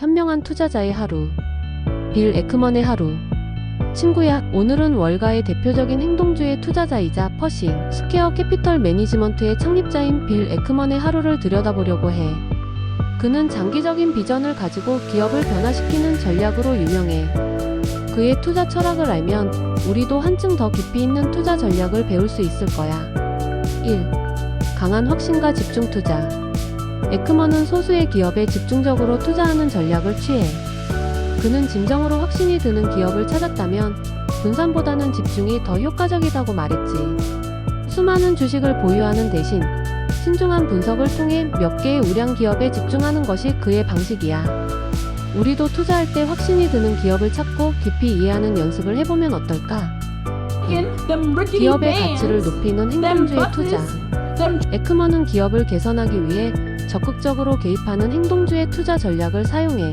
현명한 투자자의 하루. 빌 에크먼의 하루. 친구야, 오늘은 월가의 대표적인 행동주의 투자자이자 퍼싱, 스퀘어 캐피털 매니지먼트의 창립자인 빌 에크먼의 하루를 들여다보려고 해. 그는 장기적인 비전을 가지고 기업을 변화시키는 전략으로 유명해. 그의 투자 철학을 알면 우리도 한층 더 깊이 있는 투자 전략을 배울 수 있을 거야. 1. 강한 확신과 집중 투자. 에크먼은 소수의 기업에 집중적으로 투자하는 전략을 취해. 그는 진정으로 확신이 드는 기업을 찾았다면 분산보다는 집중이 더 효과적이라고 말했지. 수많은 주식을 보유하는 대신 신중한 분석을 통해 몇 개의 우량 기업에 집중하는 것이 그의 방식이야. 우리도 투자할 때 확신이 드는 기업을 찾고 깊이 이해하는 연습을 해보면 어떨까? 기업의 가치를 높이는 행동주의 투자. 에크먼은 기업을 개선하기 위해 적극적으로 개입하는 행동주의 투자 전략을 사용해.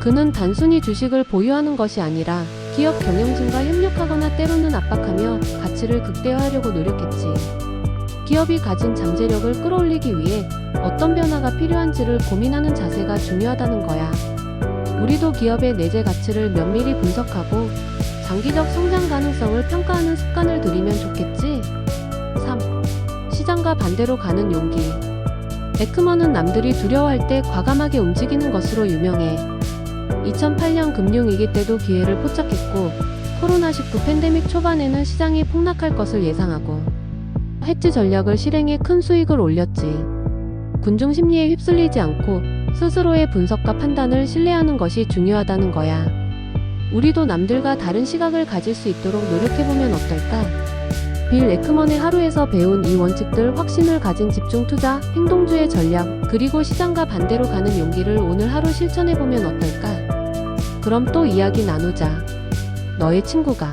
그는 단순히 주식을 보유하는 것이 아니라 기업 경영진과 협력하거나 때로는 압박하며 가치를 극대화하려고 노력했지. 기업이 가진 잠재력을 끌어올리기 위해 어떤 변화가 필요한지를 고민하는 자세가 중요하다는 거야. 우리도 기업의 내재 가치를 면밀히 분석하고 장기적 성장 가능성을 평가하는 습관을 들이면 좋겠지? 3. 시장과 반대로 가는 용기. 에크먼은 남들이 두려워할 때 과감하게 움직이는 것으로 유명해. 2008년 금융위기 때도 기회를 포착했고, 코로나19 팬데믹 초반에는 시장이 폭락할 것을 예상하고, 해지 전략을 실행해 큰 수익을 올렸지. 군중 심리에 휩쓸리지 않고 스스로의 분석과 판단을 신뢰하는 것이 중요하다는 거야. 우리도 남들과 다른 시각을 가질 수 있도록 노력해보면 어떨까? 빌 에크먼의 하루에서 배운 이 원칙들 확신을 가진 집중 투자, 행동주의 전략, 그리고 시장과 반대로 가는 용기를 오늘 하루 실천해보면 어떨까? 그럼 또 이야기 나누자. 너의 친구가